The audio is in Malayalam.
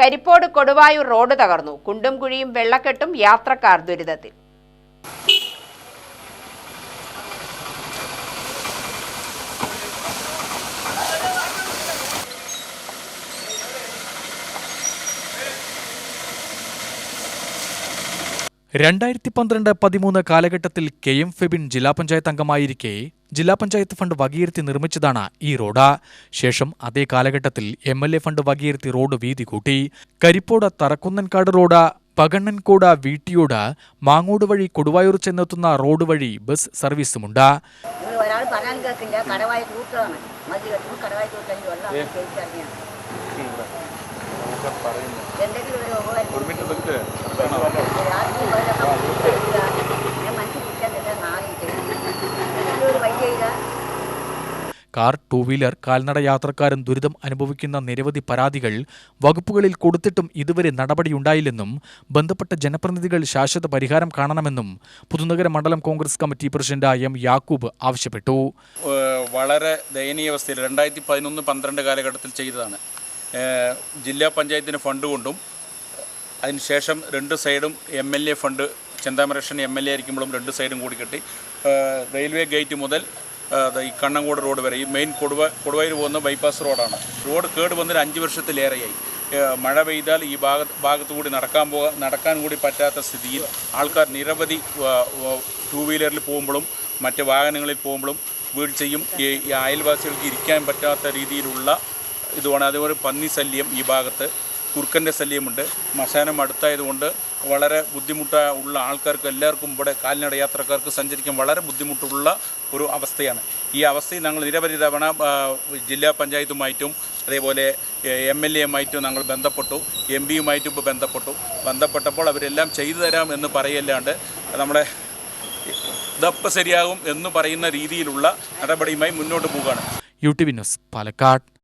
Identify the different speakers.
Speaker 1: കരിപ്പോട് കൊടുവായൂർ റോഡ് തകർന്നു. കുണ്ടും കുഴിയും വെള്ളക്കെട്ടും യാത്രക്കാർ ദുരിതത്തിൽ.
Speaker 2: രണ്ടായിരത്തി പന്ത്രണ്ട് പതിമൂന്ന് കാലഘട്ടത്തിൽ കെ എം ഫെബിൻ ജില്ലാ പഞ്ചായത്ത് അംഗമായിരിക്കെ ജില്ലാ പഞ്ചായത്ത് ഫണ്ട് വകയിരുത്തി നിർമ്മിച്ചതാണ് ഈ റോഡ്. ശേഷം അതേ കാലഘട്ടത്തിൽ എം എൽ എ ഫണ്ട് വകയിരുത്തി റോഡ് വീതി കൂട്ടി. കരിപ്പോട് തറക്കുന്നൻകാട് റോഡ് പകണ്ണൻകോട വീട്ടിയോട് മാങ്ങോട് വഴി കൊടുവായൂർ ചെന്നെത്തുന്ന റോഡ് വഴി ബസ് സർവീസുമുണ്ട്.
Speaker 3: കടവായ ഒരു
Speaker 2: കാർ ടൂ വീലർ കാൽനട യാത്രക്കാരും ദുരിതം അനുഭവിക്കുന്ന നിരവധി പരാതികൾ വകുപ്പുകളിൽ കൊടുത്തിട്ടും ഇതുവരെ നടപടിയുണ്ടായില്ലെന്നും ബന്ധപ്പെട്ട ജനപ്രതിനിധികൾ ശാശ്വത പരിഹാരം കാണണമെന്നും പുതുനഗര മണ്ഡലം Congress committee president M Yakub ആവശ്യപ്പെട്ടു.
Speaker 4: വളരെ ദയനീയ അവസ്ഥയിൽ രണ്ടായിരത്തി പതിനൊന്ന് പന്ത്രണ്ട് കാലഘട്ടത്തിൽ ചെയ്തതാണ്. ജില്ലാ പഞ്ചായത്തിന് ഫണ്ട് കൊണ്ടും അതിനുശേഷം രണ്ട് സൈഡും M L A fund Chenthamarakshan M L A ആയിരിക്കുമ്പോഴും രണ്ട് സൈഡും കൂടി കെട്ടി റെയിൽവേ ഗേറ്റ് മുതൽ ഈ കണ്ണങ്കോട് റോഡ് വരെ ഈ മെയിൻ കൊടുവ കൊടുവയിൽ പോകുന്ന ബൈപ്പാസ് റോഡാണ്. റോഡ് കേട് വന്നൊരു അഞ്ച് വർഷത്തിലേറെയായി. മഴ പെയ്താൽ ഈ ഭാഗ ഭാഗത്തു കൂടി നടക്കാൻ പോകാൻ നടക്കാൻ കൂടി പറ്റാത്ത സ്ഥിതിയിൽ ആൾക്കാർ നിരവധി ടൂ വീലറിൽ പോകുമ്പോഴും മറ്റ് വാഹനങ്ങളിൽ പോകുമ്പോഴും വീഴ്ചയും ഈ അയൽവാസികൾക്ക് ഇരിക്കാൻ പറ്റാത്ത രീതിയിലുള്ള ഇതുമാണ് അതേപോലെ പന്നി ശല്യം ഈ ഭാഗത്ത്. കുറുക്കന്റെ ശല്യമുണ്ട്. ശ്മശാനം അടുത്തായതുകൊണ്ട് വളരെ ബുദ്ധിമുട്ട് ഉള്ള ആൾക്കാർക്ക് എല്ലാവർക്കും ഇവിടെ കാൽനട യാത്രക്കാർക്ക് സഞ്ചരിക്കാൻ വളരെ ബുദ്ധിമുട്ടുള്ള ഒരു അവസ്ഥയാണ്. ഈ അവസ്ഥയിൽ ഞങ്ങൾ നിരവധി തവണ ജില്ലാ പഞ്ചായത്തുമായിട്ടും അതേപോലെ എം എൽ എമായിട്ടും ഞങ്ങൾ ബന്ധപ്പെട്ടു. എം പിയുമായിട്ടും ഇപ്പോൾ ബന്ധപ്പെട്ടു. ബന്ധപ്പെട്ടപ്പോൾ അവരെല്ലാം ചെയ്തു തരാം എന്ന് പറയല്ലാണ്ട് നമ്മുടെ ഇതപ്പം ശരിയാകും എന്ന് പറയുന്ന രീതിയിലുള്ള നടപടിയുമായി മുന്നോട്ട് പോവുകയാണ്.
Speaker 2: U T V news Palakkad.